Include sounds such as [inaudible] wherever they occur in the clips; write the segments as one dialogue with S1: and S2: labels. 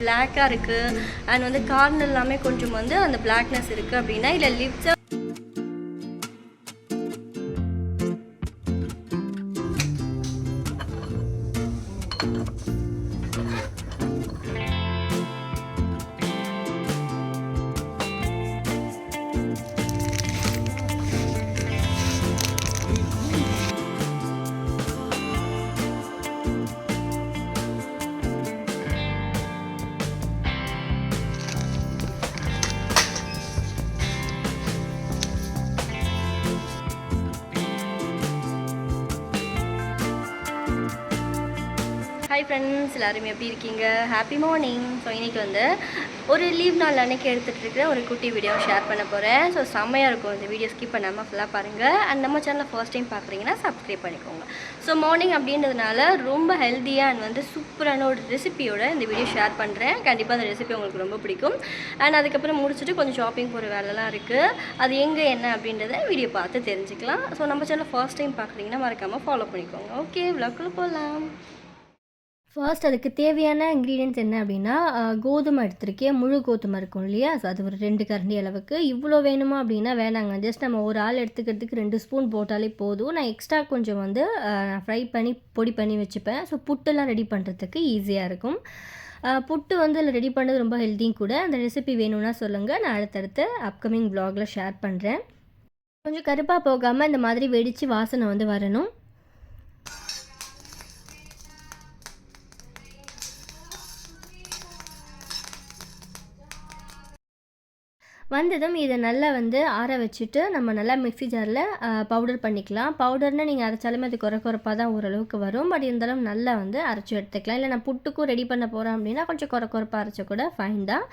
S1: பிளாக்காக இருக்குது அண்ட் வந்து கார்னர் எல்லாமே கொஞ்சம் வந்து அந்த பிளாக்னஸ் இருக்குது அப்படின்னா இல்லை லிப்ஸை ஹாய் ஃப்ரெண்ட்ஸ் எல்லோரும் எப்படி இருக்கீங்க? ஹாப்பி மார்னிங் ஸோ இன்றைக்கி வந்து ஒரு லீவ் நாள் அன்னைக்கு எடுத்துகிட்டு இருக்கிற ஒரு குட்டி வீடியோ ஷேர் பண்ண போகிறேன் ஸோ செம்மையாக இருக்கும். இந்த வீடியோ ஸ்கிப் பண்ணாமல் ஃபுல்லாக பாருங்கள் அண்ட் நம்ம சேனலை ஃபர்ஸ்ட் டைம் பார்க்குறீங்கன்னா சப்ஸ்கிரைப் பண்ணிக்கோங்க. ஸோ மார்னிங் அப்படின்றதுனால ரொம்ப ஹெல்த்தியாக அண்ட் வந்து சூப்பரான ஒரு ரெசிபியோட இந்த வீடியோ ஷேர் பண்ணுறேன் கண்டிப்பாக அந்த ரெசிபி உங்களுக்கு ரொம்ப பிடிக்கும். அண்ட் அதுக்கப்புறம் முடிச்சுட்டு கொஞ்சம் ஷாப்பிங் போகிற வேலைலாம் இருக்குது அது எங்கே என்ன அப்படின்றத வீடியோ பார்த்து தெரிஞ்சுக்கலாம். ஸோ நம்ம சேனலில் ஃபர்ஸ்ட் டைம் பார்க்குறீங்கன்னா மறக்காமல் ஃபாலோ பண்ணிக்கோங்க. ஓகே விளாக்குள்ளே போகலாம் ஃபர்ஸ்ட் அதுக்கு தேவையான இன்க்ரீடியன்ஸ் என்ன அப்படின்னா கோதுமை எடுத்திருக்கேன். முழு கோதுமை இருக்கும் இல்லையா? ஸோ அது ஒரு ரெண்டு கரண்டி அளவுக்கு. இவ்வளோ வேணுமா அப்படின்னா வேணாங்க. ஜஸ்ட் நம்ம ஒரு ஆள் எடுத்துக்கிறதுக்கு ரெண்டு ஸ்பூன் போட்டாலே போதும். நான் எக்ஸ்ட்ரா கொஞ்சம் வந்து நான் ஃப்ரை பண்ணி பொடி பண்ணி வச்சுப்பேன். ஸோ புட்டெல்லாம் ரெடி பண்ணுறதுக்கு ஈஸியாக இருக்கும். புட்டு வந்து அதில் ரெடி பண்ணது ரொம்ப ஹெல்த்தியும் கூட. அந்த ரெசிபி வேணும்னா சொல்லுங்கள் நான் அடுத்தடுத்து அப்கமிங் ப்ளாகில் ஷேர் பண்ணுறேன் கொஞ்சம் கருப்பாக போகாமல் இந்த மாதிரி வெடித்து வாசனை வந்து வரணும். வந்ததும் இதை நல்லா வந்து ஆற வச்சுட்டு நம்ம நல்லா மிக்சி ஜாரில் பவுடர் பண்ணிக்கலாம். பவுடர்னு நீங்கள் அரைச்சாலுமே அது குறை குறைப்பாக தான் ஓரளவுக்கு வரும். பட் இருந்தாலும் நல்லா வந்து அரைச்சி எடுத்துக்கலாம். இல்லை நான் புட்டுக்கும் ரெடி பண்ண போகிறேன் அப்படின்னா கொஞ்சம் குறை குறைப்பாக அரைச்ச கூட ஃபைன் தான்.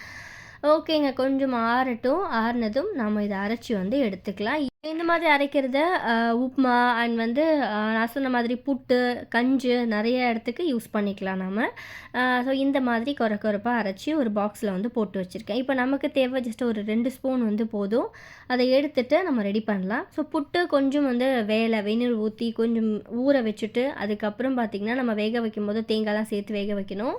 S1: ஓகேங்க கொஞ்சம் ஆறட்டும். ஆறினதும் நம்ம இதை அரைச்சி வந்து எடுத்துக்கலாம். இந்த மாதிரி அரைக்கிறத உப்மா உப்புமா அண்ட் வந்து நான் சொன்ன மாதிரி புட்டு கஞ்சு நிறைய இடத்துக்கு யூஸ் பண்ணிக்கலாம் நம்ம ஸோ இந்த மாதிரி குறை குறைப்பாக அரைச்சி ஒரு பாக்ஸில் வந்து போட்டு வச்சுருக்கேன். இப்போ நமக்கு தேவை ஜஸ்ட் ஒரு ரெண்டு ஸ்பூன் வந்து போதும். அதை எடுத்துட்டு நம்ம ரெடி பண்ணலாம். ஸோ புட்டு கொஞ்சம் வந்து வேலை வெந்நீர் ஊற்றி கொஞ்சம் ஊற வச்சுட்டு அதுக்கப்புறம் பார்த்திங்கன்னா நம்ம வேக வைக்கும் போது தேங்காய்லாம் சேர்த்து வேக வைக்கணும்.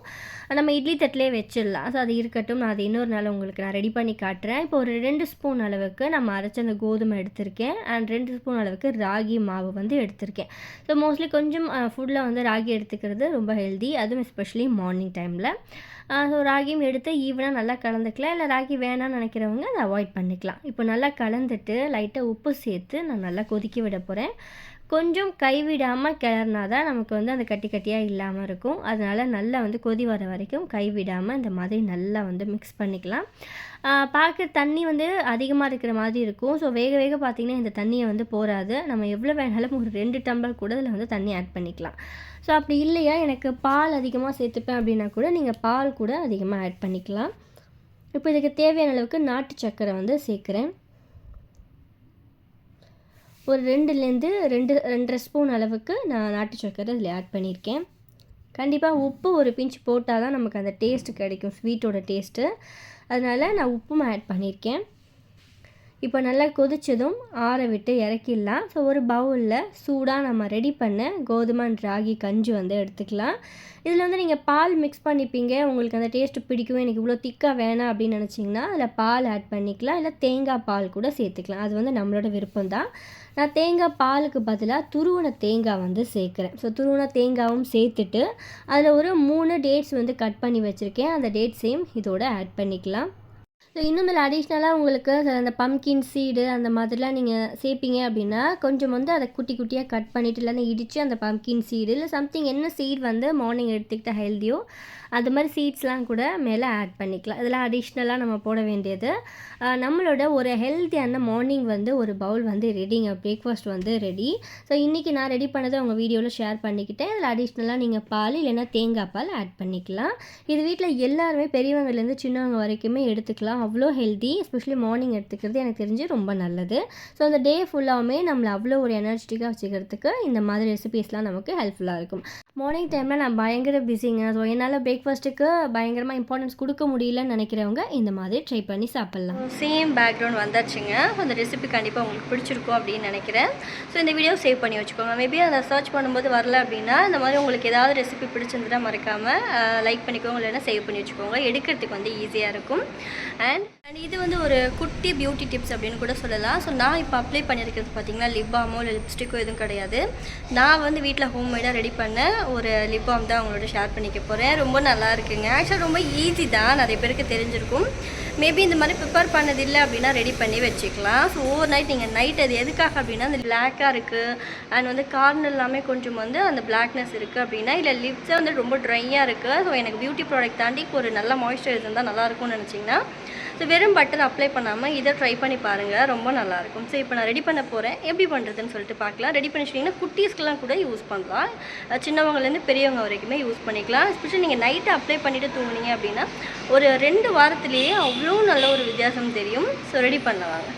S1: நம்ம இட்லி தட்டிலே வச்சிடலாம். ஸோ அது இருக்கட்டும். நான் அது இன்னொரு நாள் உங்களுக்கு நான் ரெடி பண்ணி காட்டுறேன். இப்போ ஒரு ரெண்டு ஸ்பூன் அளவுக்கு நம்ம அரைச்ச அந்த கோதுமை எடுத்துருக்கேன். அண்ட் ரெண்டு ஸ்பூன் அளவுக்கு ராகி மாவு வந்து எடுத்திருக்கேன். ஸோ மோஸ்ட்லி கொஞ்சம் ஃபுட்டில் வந்து ராகி எடுத்துக்கிறது ரொம்ப ஹெல்தி அதுவும் எஸ்பெஷலி மார்னிங் டைமில் ஸோ ராகியும் எடுத்து ஈவனாக நல்லா கலந்துக்கலாம். இல்லை ராகி வேணாம்னு நினைக்கிறவங்க அதை அவாய்ட் பண்ணிக்கலாம். இப்போ நல்லா கலந்துட்டு லைட்டாக உப்பு சேர்த்து நான் நல்லா கொதிக்க விட போகிறேன் கொஞ்சம் கைவிடாமல் கிளறினா தான் நமக்கு வந்து அந்த கட்டி கட்டியாக இல்லாமல் இருக்கும். அதனால் நல்லா வந்து கொதி வர வரைக்கும் கைவிடாமல் இந்த மாதிரி நல்லா வந்து மிக்ஸ் பண்ணிக்கலாம். பார்க்க தண்ணி வந்து அதிகமாக இருக்கிற மாதிரி இருக்கும். ஸோ வேக வேக பார்த்திங்கன்னா இந்த தண்ணியை வந்து போகாது நம்ம எவ்வளோ வேணாலும் ஒரு ரெண்டு டம்ளர் கூட இதில் வந்து தண்ணி ஆட் பண்ணிக்கலாம். ஸோ அப்படி இல்லையா? எனக்கு பால் அதிகமாக சேர்த்துப்பேன் அப்படின்னா கூட நீங்கள் பால் கூட அதிகமாக ஆட் பண்ணிக்கலாம். இப்போ இதுக்கு தேவையான அளவுக்கு நாட்டு சர்க்கரை வந்து சேர்க்குறேன். ஒரு ரெண்டுலேருந்து ரெண்டு ரெண்டரை ஸ்பூன் அளவுக்கு நான் நாட்டு சர்க்கரை இதில் ஆட் பண்ணியிருக்கேன். கண்டிப்பாக உப்பு ஒரு பிஞ்ச் போட்டால் தான் நமக்கு அந்த டேஸ்ட்டு கிடைக்கும் ஸ்வீட்டோட டேஸ்ட்டு அதனால் நான் உப்பும் ஆட் பண்ணியிருக்கேன். இப்போ நல்லா கொதிச்சதும் ஆற விட்டு இறக்கிடலாம். ஸோ ஒரு பவுலில் சூடாக நம்ம ரெடி பண்ண கோதுமை ராகி கஞ்சி வந்து எடுத்துக்கலாம். இதில் வந்து நீங்கள் பால் மிக்ஸ் பண்ணிப்பீங்க. உங்களுக்கு அந்த டேஸ்ட்டு பிடிக்கும் எனக்கு இவ்வளோ திக்காக வேணாம் அப்படின்னு நினச்சிங்கன்னா அதில் பால் ஆட் பண்ணிக்கலாம். இல்லை தேங்காய் பால் கூட சேர்த்துக்கலாம். அது வந்து நம்மளோட விருப்பம் தான். நான் தேங்காய் பாலுக்கு பதிலாக துருவன தேங்காய் வந்து சேர்க்குறேன். ஸோ துருவன தேங்காவும் சேர்த்துட்டு அதில் ஒரு மூணு டேட்ஸ் வந்து கட் பண்ணி வச்சுருக்கேன். அந்த டேட்ஸையும் இதோட ஆட் பண்ணிக்கலாம். ஸோ இன்னும் இதில் அடிஷ்னலாக உங்களுக்கு அந்த பம்கின் சீடு அந்த மாதிரிலாம் நீங்கள் சேர்ப்பீங்க அப்படின்னா கொஞ்சம் வந்து அதை குட்டி குட்டியாக கட் பண்ணிவிட்டு இல்லைன்னா இடித்து அந்த பம்கின் சீடு இல்லை சம்திங் என்ன சீட் வந்து மார்னிங் எடுத்துக்கிட்ட ஹெல்த்தியோ அது மாதிரி சீட்ஸ்லாம் கூட மேலே ஆட் பண்ணிக்கலாம். இதெல்லாம் அடிஷ்னலாக நம்ம போட வேண்டியது. நம்மளோட ஒரு ஹெல்த்தியான மார்னிங் வந்து ஒரு பவுல் வந்து ரெடிங்க பிரேக்ஃபாஸ்ட் வந்து ரெடி ஸோ இன்றைக்கி நான் ரெடி பண்ணதை உங்கள் வீடியோவில் ஷேர் பண்ணிக்கிட்டேன். இதில் அடிஷ்னலாக நீங்கள் பால் இல்லைன்னா தேங்காய் பால் ஆட் பண்ணிக்கலாம். இது வீட்டில் எல்லாருமே பெரியவங்கலேருந்து சின்னவங்க வரைக்குமே எடுத்துக்கலாம். எடுத்துக்கலாம். அவ்வளோ ஹெல்தி எஸ்பெஷலி மார்னிங் எடுத்துக்கிறது எனக்கு தெரிஞ்சு ரொம்ப நல்லது. ஸோ அந்த டே ஃபுல்லாகவுமே நம்மளை அவ்வளோ ஒரு எனர்ஜெட்டிக்காக வச்சுக்கிறதுக்கு இந்த மாதிரி ரெசிபீஸ்லாம் நமக்கு ஹெல்ப்ஃபுல்லாக இருக்கும். மார்னிங் டைமில் நான் பயங்கர பிஸிங்க ஸோ என்னால் பிரேக்ஃபாஸ்ட்டுக்கு பயங்கரமாக இம்பார்ட்டன்ஸ் கொடுக்க முடியலன்னு நினைக்கிறவங்க இந்த மாதிரி ட்ரை பண்ணி சாப்பிட்லாம். சேம் பேக்ரவுண்ட் வந்தாச்சுங்க. அந்த ரெசிபி கண்டிப்பாக உங்களுக்கு பிடிச்சிருக்கும் அப்படின்னு நினைக்கிறேன். ஸோ இந்த வீடியோ சேவ் பண்ணி வச்சுக்கோங்க. மேபி அதை சர்ச் பண்ணும்போது வரல அப்படின்னா இந்த மாதிரி உங்களுக்கு ஏதாவது ரெசிபி பிடிச்சிருந்தா மறக்காமல் லைக் பண்ணிக்கோங்க. இல்லைன்னா சேவ் பண்ணி வச்சுக்கோங்க. எடுக்கிறதுக்கு வந்து ஈஸியாக இருக்கும். அண்ட் அண்ட் இது வந்து ஒரு குட்டி பியூட்டி டிப்ஸ் அப்படின்னு கூட சொல்லலாம். ஸோ நான் இப்போ அப்ளை பண்ணியிருக்கிறது பார்த்தீங்கன்னா லிப் பாமோ இல்லை லிப்ஸ்டிக்கோ எதுவும் கிடையாது. நான் வந்து வீட்டில் ஹோம்மேடாக ரெடி பண்ண ஒரு லிப் பாம் தான் அவங்களோட ஷேர் பண்ணிக்க போகிறேன் ரொம்ப நல்லா இருக்குங்க. ஆக்சுவலாக ரொம்ப ஈஸி தான். நிறைய பேருக்கு தெரிஞ்சிருக்கும். மேபி இந்த மாதிரி ப்ரிப்பேர் பண்ணது இல்லை அப்படின்னா ரெடி பண்ணி வச்சுக்கலாம். ஸோ ஓவர் நைட் நீங்கள் நைட் அது எதுக்காக அப்படின்னா அந்த பிளாக்காக இருக்குது அண்ட் வந்து கார்னர் எல்லாமே கொஞ்சம் வந்து அந்த பிளாக்னஸ் இருக்குது அப்படின்னா இல்லை லிப்ஸே வந்து ரொம்ப ட்ரையாக இருக்குது ஸோ எனக்கு பியூட்டி ப்ராடக்ட் தாண்டி ஒரு நல்ல மாய்ஸ்சரைசர் இருந்தால் நல்லாயிருக்கும்னு நினச்சிங்கன்னா ஸோ வெறும் பட்டர் அப்ளை பண்ணாமல் இதை ட்ரை பண்ணி பாருங்கள் ரொம்ப நல்லாயிருக்கும். ஸோ இப்போ நான் ரெடி பண்ண போகிறேன் எப்படி பண்ணுறதுன்னு சொல்லிட்டு பார்க்கலாம். ரெடி பண்ணி வச்சிட்டிங்கன்னா குட்டீஸ்க்கெலாம் கூட யூஸ் பண்ணலாம். சின்னவங்கலேருந்து பெரியவங்க வரைக்குமே யூஸ் பண்ணிக்கலாம். எஸ்பெஷலி நீங்கள் நைட்டு அப்ளை பண்ணிவிட்டு தூங்குனீங்க அப்படின்னா ஒரு ரெண்டு வாரத்துலேயே அவ்வளோ நல்ல ஒரு வித்தியாசம் தெரியும். ஸோ ரெடி பண்ணலாங்க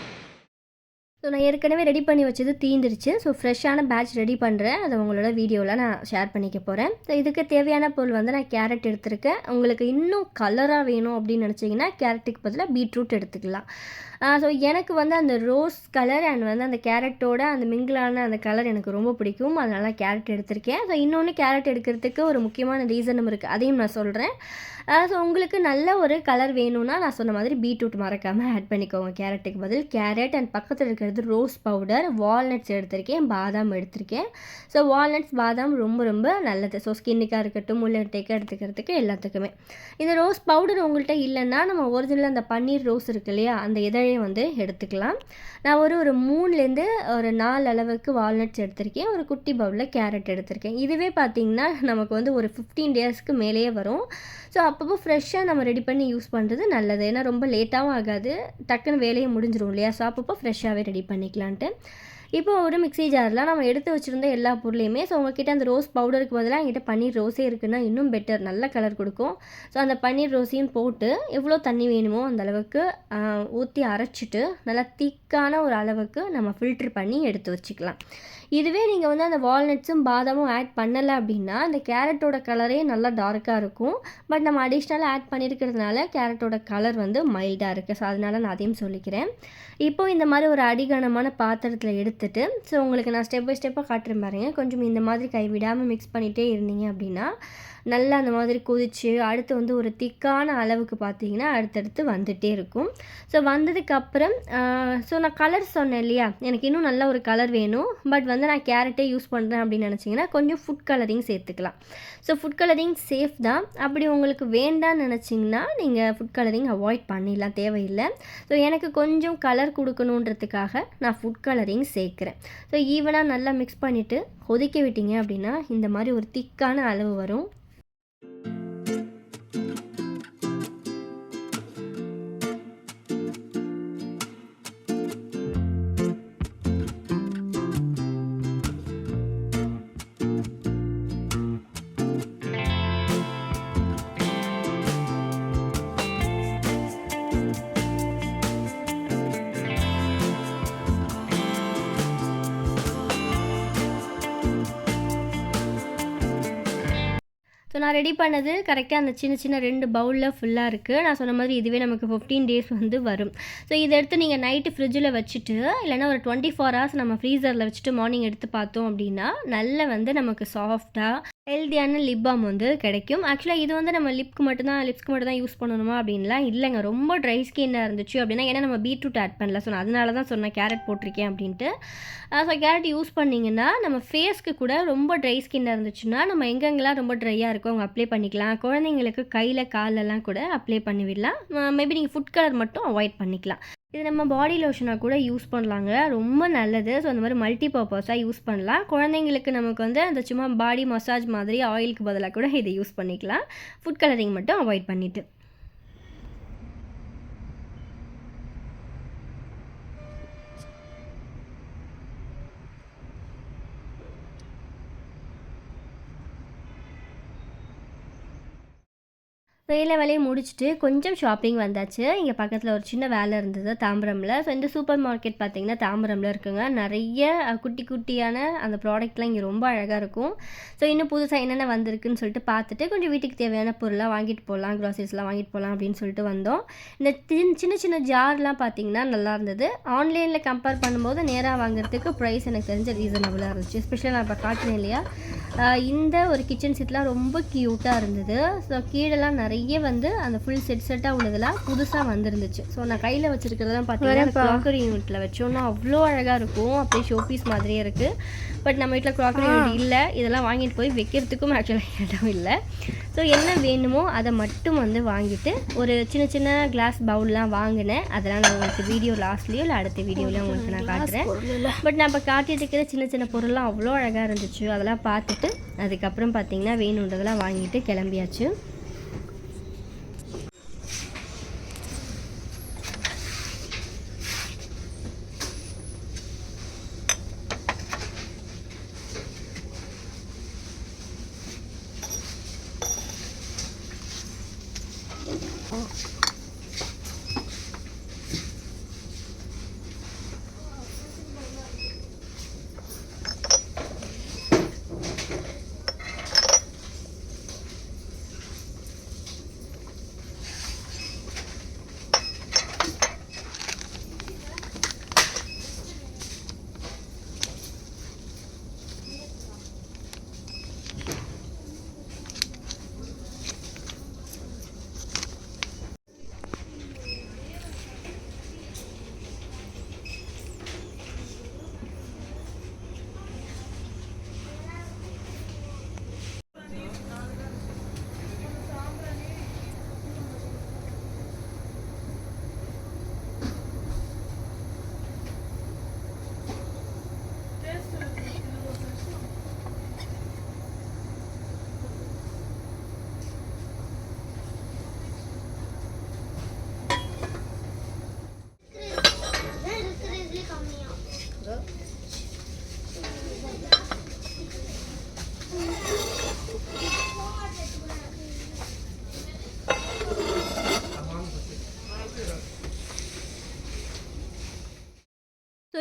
S1: ஸோ நான் ஏற்கனவே ரெடி பண்ணி வச்சது தீந்துருச்சு. ஸோ ஃப்ரெஷ்ஷான பேட்ச் ரெடி பண்ணுறேன் அதை உங்களோட வீடியோவில் நான் ஷேர் பண்ணிக்க போகிறேன் ஸோ இதுக்கு தேவையான பொருள் வந்து நான் கேரட் எடுத்திருக்கேன். உங்களுக்கு இன்னும் கலராக வேணும் அப்படின்னு நினச்சிங்கன்னா கேரட்டுக்கு பதிலாக பீட்ரூட் எடுத்துக்கலாம். ஸோ எனக்கு வந்து அந்த ரோஸ் கலர் அண்ட் வந்து அந்த கேரட்டோட அந்த மிங்கிளான அந்த கலர் எனக்கு ரொம்ப பிடிக்கும். அதனால் கேரட் எடுத்திருக்கேன். ஸோ இன்னொன்று கேரட் எடுக்கிறதுக்கு ஒரு முக்கியமான ரீசனும் இருக்குது அதையும் நான் சொல்கிறேன் ஸோ உங்களுக்கு நல்ல ஒரு கலர் வேணும்னா நான் சொன்ன மாதிரி பீட்ரூட் மறக்காமல் ஆட் பண்ணிக்கோங்க. கேரட்டுக்கு பதில் கேரட் அண்ட் பக்கத்தில் இருக்கிறது ரோஸ் பவுடர் வால்நட்ஸ் எடுத்திருக்கேன் பாதாம் எடுத்திருக்கேன். ஸோ வால்நட்ஸ் பாதாம் ரொம்ப ரொம்ப நல்லது. ஸோ ஸ்கின்னுக்காக இருக்கட்டும் முள்ளட்டைக்காக எடுத்துக்கிறதுக்கு எல்லாத்துக்குமே. இந்த ரோஸ் பவுடர் உங்கள்கிட்ட இல்லைன்னா நம்ம ஒரிஜினல் அந்த பன்னீர் ரோஸ் இருக்கு இல்லையா? அந்த இதழையை வந்து எடுத்துக்கலாம். நான் ஒரு ஒரு மூணுலேருந்து ஒரு நாலு அளவுக்கு வால்நட்ஸ் எடுத்திருக்கேன். ஒரு குட்டி பவுலில் கேரட் எடுத்திருக்கேன். இதுவே பார்த்திங்கன்னா நமக்கு வந்து ஒரு ஃபிஃப்டீன் டேஸ்க்கு மேலேயே வரும். ஸோ அப்பப்போ ஃப்ரெஷ்ஷாக நம்ம ரெடி பண்ணி யூஸ் பண்ணுறது நல்லது. ஏன்னா ரொம்ப லேட்டாகவும் ஆகாது. டக்குன்னு வேலையை முடிஞ்சிரும் இல்லையா? ஸோ அப்பப்போ ஃப்ரெஷ்ஷாகவே ரெடி பண்ணிக்கலான்ட்டு. இப்போ ஒரு மிக்ஸி ஜாரில் நம்ம எடுத்து வச்சுருந்த எல்லா பொருளையுமே ஸோ உங்ககிட்ட அந்த ரோஸ் பவுடருக்கு பதிலாக என்கிட்ட பன்னீர் ரோஸே இருக்குன்னா இன்னும் பெட்டர் நல்ல கலர் கொடுக்கும். ஸோ அந்த பன்னீர் ரோஸையும் போட்டு எவ்வளோ தண்ணி வேணுமோ அந்த அளவுக்கு ஊற்றி அரைச்சிட்டு நல்லா திக்கான ஒரு அளவுக்கு நம்ம ஃபில்ட்ரு பண்ணி எடுத்து வச்சுக்கலாம். இதுவே நீங்கள் வந்து அந்த வால்நட்ஸும் பாதாமும் ஆட் பண்ணலை அப்படின்னா அந்த கேரட்டோட கலரே நல்லா டார்க்காக இருக்கும். பட் நம்ம அடிஷ்னலாக ஆட் பண்ணியிருக்கிறதுனால கேரட்டோட கலர் வந்து மைல்டாக இருக்குது ஸோ அதனால் நான் அதையும் சொல்லிக்கிறேன். இப்போ இந்த மாதிரி ஒரு அடிகனமான பாத்திரத்தில் எடுத்துட்டு ஸோ உங்களுக்கு நான் ஸ்டெப் பை ஸ்டெப்பாக காட்டுறேன் பாருங்க. கொஞ்சம் இந்த மாதிரி கைவிடாமல் மிக்ஸ் பண்ணிகிட்டே இருந்தீங்க அப்படின்னா நல்லா அந்த மாதிரி கொதித்து அடுத்து வந்து ஒரு திக்கான அளவுக்கு பார்த்தீங்கன்னா அடுத்தடுத்து வந்துகிட்டே இருக்கும். ஸோ வந்ததுக்கப்புறம் ஸோ நான் கலர் சொன்னேன் இல்லையா? எனக்கு இன்னும் நல்ல ஒரு கலர் வேணும். பட் வந்து நான் கேரட்டே யூஸ் பண்ணுறேன் அப்படின்னு நினச்சிங்கன்னா கொஞ்சம் ஃபுட் கலரிங் சேர்த்துக்கலாம். ஸோ ஃபுட் கலரிங் சேஃப் தான். அப்படி உங்களுக்கு வேண்டாம்னு நினச்சிங்கன்னா நீங்கள் ஃபுட் கலரிங் அவாய்ட் பண்ணிடலாம். தேவையில்லை. ஸோ எனக்கு கொஞ்சம் கலர் கொடுக்கணுன்றதுக்காக நான் ஃபுட் கலரிங் சேர்க்குறேன். ஸோ ஈவனாக நல்லா மிக்ஸ் பண்ணிவிட்டு கொதிக்க விட்டீங்க அப்படின்னா இந்த மாதிரி ஒரு திக்கான அளவு வரும். ஸோ நான் ரெடி பண்ணது கரெக்டாக அந்த சின்ன சின்ன ரெண்டு பவுலில் ஃபுல்லாக இருக்குது நான் சொன்ன மாதிரி இதுவே நமக்கு ஃபிஃப்டீன் டேஸ் வந்து வரும். ஸோ இதை எடுத்து நீங்கள் நைட்டு ஃப்ரிட்ஜில் வச்சுட்டு இல்லைன்னா ஒரு டுவெண்ட்டி ஃபோர் ஹவர்ஸ் நம்ம ஃப்ரீசரில் வச்சுட்டு மார்னிங் எடுத்து பார்த்தோம் அப்படின்னா நல்ல வந்து நமக்கு சாஃப்டாக ஹெல்த்தியான லிப் பாம் வந்து கிடைக்கும். ஆக்சுவலாக இது வந்து நம்ம லிப்க்கு மட்டும்தான் லிப்ஸ்க்கு மட்டும் தான் யூஸ் பண்ணணுமா அப்படின்லாம் இல்லைங்க. ரொம்ப ட்ரை ஸ்கின்னாக இருந்துச்சு அப்படின்னா ஏன்னா நம்ம பீட்ரூட் ஆட் பண்ணல. ஸோ அதனால தான் சொன்னேன் கேரட் போட்டிருக்கேன் அப்படின்ட்டு. ஸோ கேரட் யூஸ் பண்ணிங்கன்னா நம்ம ஃபேஸ்க்கு கூட ரொம்ப ட்ரை ஸ்கின்னாக இருந்துச்சுன்னா நம்ம எங்கெங்கெல்லாம் ரொம்ப ட்ரையாக இருக்கும் அவங்க அப்ளை பண்ணிக்கலாம். குழந்தைங்களுக்கு கையில் காலெல்லாம் கூட அப்ளை பண்ணி விடலாம் மேபி நீங்கள் ஃபுட் கலர் மட்டும் அவாய்ட் பண்ணிக்கலாம். இது நம்ம பாடி லோஷனாக கூட யூஸ் பண்ணலாங்க. ரொம்ப நல்லது. ஸோ அந்த மாதிரி மல்டி பர்பஸாக யூஸ் பண்ணலாம். குழந்தைங்களுக்கு நமக்கு வந்து அந்த சும்மா பாடி மசாஜ் மாதிரி ஆயிலுக்கு பதிலாக கூட இதை யூஸ் பண்ணிக்கலாம். ஃபுட் கலரிங் மட்டும் அவாய்ட் பண்ணிவிட்டு வேலை வேலையை முடிச்சுட்டு கொஞ்சம் ஷாப்பிங் வந்தாச்சு. இங்கே பக்கத்தில் ஒரு சின்ன வேலை இருந்தது தாம்பரமில். ஸோ இந்த சூப்பர் மார்க்கெட் பார்த்தீங்கன்னா தாம்பரமில் இருக்குங்க. நிறைய குட்டி குட்டியான அந்த ப்ராடக்ட்லாம் இங்கே ரொம்ப அழகாக இருக்கும். ஸோ இன்னும் புதுசாக என்னென்ன வந்திருக்குன்னு சொல்லிட்டு பார்த்துட்டு கொஞ்சம் வீட்டுக்கு தேவையான பொருளாக வாங்கிட்டு போகலாம் க்ராசரிஸ்லாம் வாங்கிட்டு போகலாம் அப்படின்னு சொல்லிட்டு வந்தோம். இந்த சின்ன சின்ன சின்ன ஜார்லாம் பார்த்திங்கன்னா நல்லா இருந்தது. ஆன்லைனில் கம்பேர் பண்ணும்போது நேராக வாங்குறதுக்கு ப்ரைஸ் எனக்கு தெரிஞ்ச ரீசனபுளாக இருந்துச்சு. ஸ்பெஷலாக நான் இப்போ காட்டினேன் இல்லையா? இந்த ஒரு கிச்சன் செட்லாம் ரொம்ப க்யூட்டாக இருந்தது. ஸோ கீழெல்லாம் நிறைய வந்து அந்த ஃபுல் செட் செட்டாக உள்ளதெல்லாம் புதுசாக வந்துருந்துச்சு. ஸோ நான் கையில் வச்சுருக்கிறதெல்லாம் பார்த்தீங்கன்னா க்ராக்கரி யூனிட்டில் வச்சோன்னா அவ்வளோ அழகாக இருக்கும். அப்படியே ஷோ பீஸ் மாதிரியே இருக்குது பட் நம்ம வீட்டில் க்ராக்கரி யூனிட் இல்லை. இதெல்லாம் வாங்கிட்டு போய் வைக்கிறதுக்கும் ஆக்சுவலாக இடம் இல்லை. ஸோ என்ன வேணுமோ அதை மட்டும் வந்து வாங்கிட்டு ஒரு சின்ன சின்ன கிளாஸ் பவுல்லாம் வாங்கினேன். அதெல்லாம் நான் உங்களுக்கு வீடியோ லாஸ்ட்லேயோ இல்லை அடுத்த வீடியோலையும் உங்களுக்கு நான் காட்டுறேன். பட் நான் இப்போ காட்டிட்டு இருக்கிற சின்ன சின்ன பொருள்லாம் அவ்வளோ அழகாக இருந்துச்சு. அதெல்லாம் பார்த்துட்டு அதுக்கப்புறம் பார்த்தீங்கன்னா வேணுன்றதெல்லாம் வாங்கிட்டு கிளம்பியாச்சு.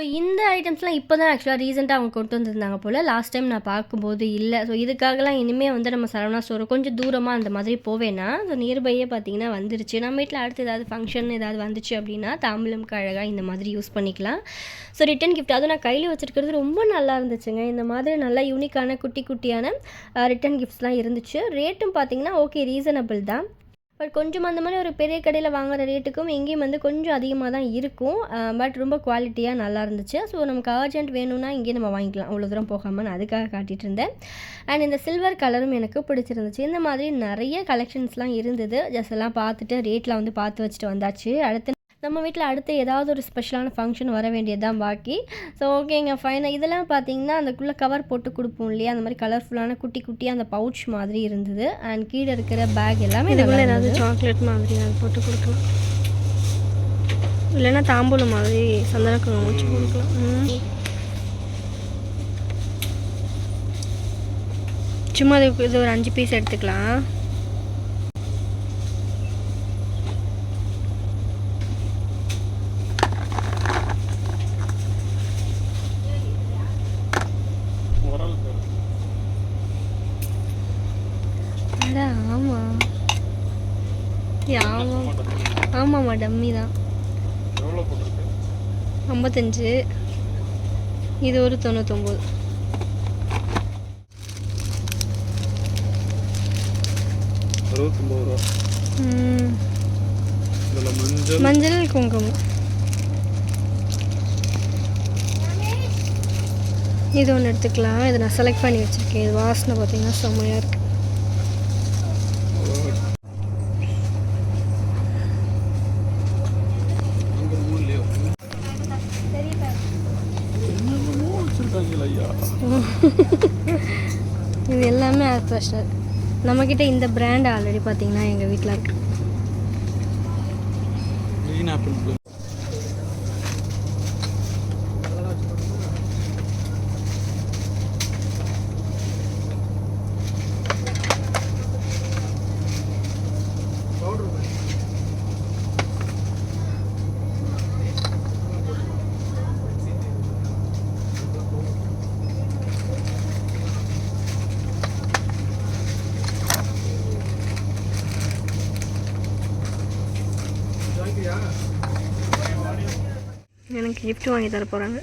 S1: ஸோ இந்த ஐட்டம்ஸ்லாம் இப்போ தான் ஆக்சுவலாக ரீசெண்டாக அவங்க கொண்டு வந்திருந்தாங்க போல். லாஸ்ட் டைம் நான் பார்க்கும்போது இல்லை. ஸோ இதுக்காகலாம் இனிமேல் வந்து நம்ம சரவணா ஸ்டோர் கொஞ்சம் தூரமாக அந்த மாதிரி போவேன்னா ஸோ நியர்பையே பார்த்தீங்கன்னா வந்துருச்சு. நம்ம வீட்டில் அடுத்து ஏதாவது ஃபங்க்ஷன் ஏதாவது வந்துச்சு அப்படின்னா தாம்பூலம்க்கு அழகாக இந்த மாதிரி யூஸ் பண்ணிக்கலாம். ஸோ ரிட்டன் கிஃப்ட் அதுவும் நான் கையில் வச்சுருக்கிறது ரொம்ப நல்லா இருந்துச்சுங்க. இந்த மாதிரி நல்லா யூனிக்கான குட்டி குட்டியான ரிட்டன் கிஃப்ட்ஸ்லாம் இருந்துச்சு. ரேட்டும் பார்த்தீங்கன்னா ஓகே ரீசனபிள் தான். பட் கொஞ்சம் அந்த மாதிரி ஒரு பெரிய கடையில் வாங்குற ரேட்டுக்கும் எங்கேயும் வந்து கொஞ்சம் அதிகமாக தான் இருக்கும். பட் ரொம்ப குவாலிட்டியாக நல்லா இருந்துச்சு. ஸோ நமக்கு அர்ஜென்ட் வேணும்னா இங்கேயே நம்ம வாங்கிக்கலாம். அவ்வளோ தூரம் போகாமல் நான் அதுக்காக காட்டிகிட்டு இருந்தேன். அண்ட் இந்த சில்வர் கலரும் எனக்கு பிடிச்சிருந்துச்சு. இந்த மாதிரி நிறைய கலெக்ஷன்ஸ்லாம் இருந்தது. ஜஸ்ட் எல்லாம் பார்த்துட்டு ரேட்டில் வந்து பார்த்து வச்சுட்டு வந்தாச்சு. அடுத்து நம்ம வீட்டில் அடுத்து ஏதாவது ஒரு ஸ்பெஷலான ஃபங்க்ஷன் வர வேண்டியது தான் பாக்கி ஸோ ஓகேங்க ஃபைனாக இதெல்லாம் பார்த்தீங்கன்னா அதுக்குள்ளே கவர் போட்டு கொடுப்போம் இல்லையா? அந்த மாதிரி கலர்ஃபுல்லான குட்டி குட்டியாக அந்த பவுச் மாதிரி இருந்தது. அண்ட் கீழே இருக்கிற பேக் எல்லாமே
S2: இதுக்குள்ள ஏதாவது. சாக்லேட் மாதிரி அது போட்டு கொடுக்கலாம். இல்லைன்னா தாம்பூலம் மாதிரி சந்தனக்குழம்பு வச்சு கொடுக்கலாம். ம். சும்மா இது இது ஒரு அஞ்சு பீஸ் எடுத்துக்கலாம் அட ஆமா ஏ, ஆமா ஆமாம்மா டம்மி தான். ஐம்பத்தஞ்சு. இது ஒரு தொண்ணூத்தொம்பது.
S3: மஞ்சள்.
S2: குங்குமம். இது ஒன்று எடுத்துக்கலாம். இதை நான் செலக்ட் பண்ணி வச்சுருக்கேன். இது வாசனை பார்த்தீங்கன்னா செம்மையாக இருக்குது எல்லாமே நம்மக்கிட்ட இந்த பிராண்ட் ஆல்ரெடி பார்த்தீங்கன்னா எங்கள் வீட்டில் எனக்கு கிஃப்ட் வாங்கி தர போகிறாங்க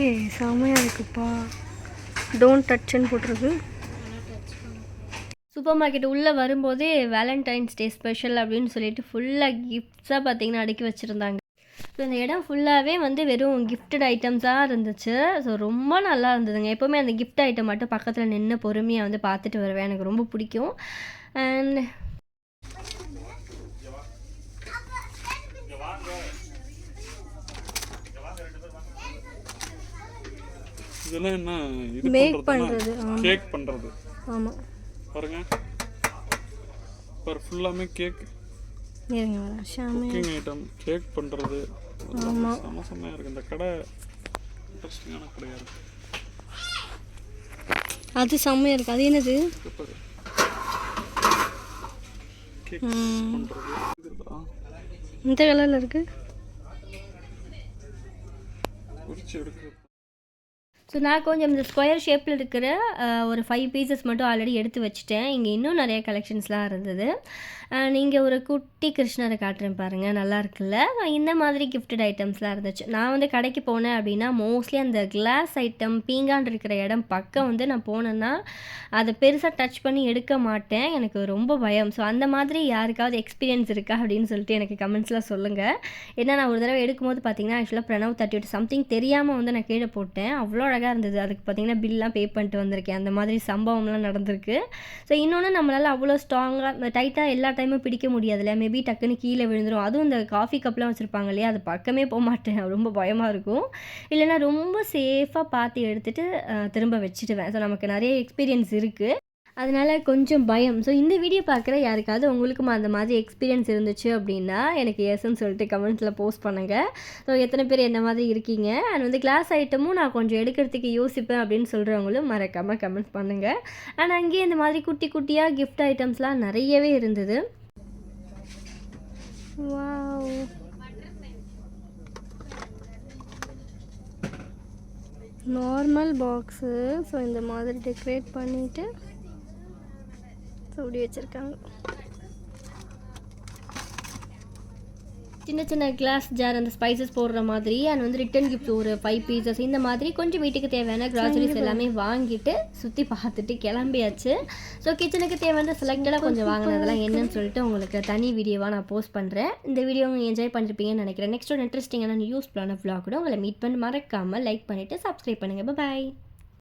S2: ஏய் செமையாக இருக்குப்பா. டோன்ட் டச்ன்னு போட்டிருக்கு.
S1: சூப்பர் மார்க்கெட் உள்ளே வரும்போதே வேலண்டைன்ஸ் டே ஸ்பெஷல் அப்படின்னு சொல்லிட்டு ஃபுல்லாக கிஃப்ட்ஸாக பார்த்தீங்கன்னா அடுக்கி வச்சுருந்தாங்க. ஸோ இந்த இடம் ஃபுல்லாகவே வந்து வெறும் கிஃப்டட் ஐட்டம்ஸாக இருந்துச்சு. ஸோ ரொம்ப நல்லா இருந்ததுங்க. எப்போவுமே அந்த கிஃப்ட் ஐட்டம் மட்டும் பக்கத்தில் நின்று பொறுமையாக வந்து பார்த்துட்டு வருவேன். எனக்கு ரொம்ப பிடிக்கும். அண்ட்
S3: இதெல்லாம் என்ன? இது
S2: Bake
S3: பண்றது. கேக் பண்றது. பாருங்க. பாரு ஃபுல்லாமே கேக்
S2: இருங்க வரேன் ஷாமே.
S3: குக்கிங் ஐட்டம் கேக் பண்றது.
S2: ஆமா.
S3: செம செம்மையா இருக்கு. இந்த கடை இன்ட்ரெஸ்டிங்கான கடையா இருக்கு.
S2: அது செம்மையாக இருக்குது அது என்னது? இந்த கலரில் இருக்குது
S3: குறிச்சு எடுக்கிறது
S1: ஸோ நான் கொஞ்சம் இந்த ஸ்கொயர் ஷேப்பில் இருக்கிற ஒரு ஃபைவ் பீசஸ் மட்டும் ஆல்ரெடி எடுத்து வச்சுட்டேன். இங்கே இன்னும் நிறைய கலெக்ஷன்ஸ்லாம் இருந்தது. நீங்கள் ஒரு குட்டி கிருஷ்ணரை காட்டுறேன் பாருங்கள் நல்லா இருக்குல்ல? இந்த மாதிரி கிஃப்டட் ஐட்டம்ஸ்லாம் இருந்துச்சு. நான் வந்து கடைக்கு போனேன் அப்படின்னா மோஸ்ட்லி அந்த கிளாஸ் ஐட்டம் பீங்கான் இருக்கிற இடம் பக்கம் வந்து நான் போனேன்னா அதை பெருசாக டச் பண்ணி எடுக்க மாட்டேன். எனக்கு ரொம்ப பயம். ஸோ அந்த மாதிரி யாருக்காவது எக்ஸ்பீரியன்ஸ் இருக்கா அப்படின்னு சொல்லிட்டு எனக்கு கமெண்ட்ஸ்லாம் சொல்லுங்கள் ஏன்னா நான் ஒரு தடவை எடுக்கும்போது பார்த்தீங்கன்னா ஆக்சுவலாக பிரணவ் தட்டி விட்டு சம்திங் தெரியாமல் வந்து நான் கீழே போட்டேன். அவ்வளோ அழகாக இருந்தது. அதுக்கு பார்த்தீங்கன்னா பில்லாம் பே பண்ணிட்டு வந்திருக்கேன். அந்த மாதிரி சம்பவம்லாம் நடந்திருக்கு. ஸோ இன்னொன்று நம்மளால் அவ்வளோ ஸ்ட்ராங்காக டைட்டாக எல்லா டைமும் பிடிக்க முடியாதுல்ல. மேபி டக்குன்னு கீழே விழுந்துடும் அதுவும் இந்த காஃபி கப்லாம் வச்சுருப்பாங்க இல்லையா? அது பக்கமே போக மாட்டேன். [laughs] ரொம்ப பயமாக இருக்கும். இல்லைன்னா ரொம்ப சேஃபாக பார்த்து எடுத்துகிட்டு திரும்ப வச்சுடுவேன். ஸோ நமக்கு நிறைய எக்ஸ்பீரியன்ஸ் இருக்குது அதனால் கொஞ்சம் பயம். ஸோ இந்த வீடியோ பார்க்குற யாருக்காவது உங்களுக்கும் அந்த மாதிரி எக்ஸ்பீரியன்ஸ் இருந்துச்சு அப்படின்னா எனக்கு எஸ்ன்னு சொல்லிட்டு கமெண்ட்ஸில் போஸ்ட் பண்ணுங்கள் ஸோ எத்தனை பேர் என்ன மாதிரி இருக்கீங்க? அண்ட் வந்து கிளாஸ் ஐட்டமும் நான் கொஞ்சம் எடுக்கிறதுக்கு யோசிப்பேன் அப்படின்னு சொல்கிறவங்களும் மறக்காமல் கமெண்ட் பண்ணுங்கள் அண்ட் அங்கேயே இந்த மாதிரி குட்டி குட்டியாக கிஃப்ட் ஐட்டம்ஸ்லாம் நிறையவே இருந்தது.
S2: வாவ் நார்மல் பாக்ஸு ஸோ இந்த மாதிரி டெக்கரேட் பண்ணிவிட்டு இப்படி வச்சுருக்காங்க.
S1: சின்ன சின்ன கிளாஸ் ஜார் அந்த ஸ்பைசஸ் போடுற மாதிரி அண்ட் வந்து ரிட்டன் கிஃப்ட் ஒரு ஃபைவ் பீசஸ் இந்த மாதிரி கொஞ்சம் வீட்டுக்கு தேவையான கிராசரிஸ் எல்லாமே வாங்கிட்டு சுற்றி பார்த்துட்டு கிளம்பியாச்சு. ஸோ கிச்சனுக்கு தேவையான செலக்டடாக கொஞ்சம் வாங்கினதெல்லாம் என்னன்னு சொல்லிட்டு உங்களுக்கு தனி வீடியோவாக நான் போஸ்ட் பண்ணுறேன் இந்த வீடியோ நீங்கள் என்ஜாய் பண்ணிருப்பீங்கன்னு நினைக்கிறேன். நெக்ஸ்ட் ஒரு இன்ட்ரெஸ்டிங்கான யூஸ்ஃபுல்லான vlog கூட உங்களை மீட் பண்ணி மறக்காமல் லைக் பண்ணிவிட்டு சப்ஸ்கிரைப் பண்ணுங்கள் பாய்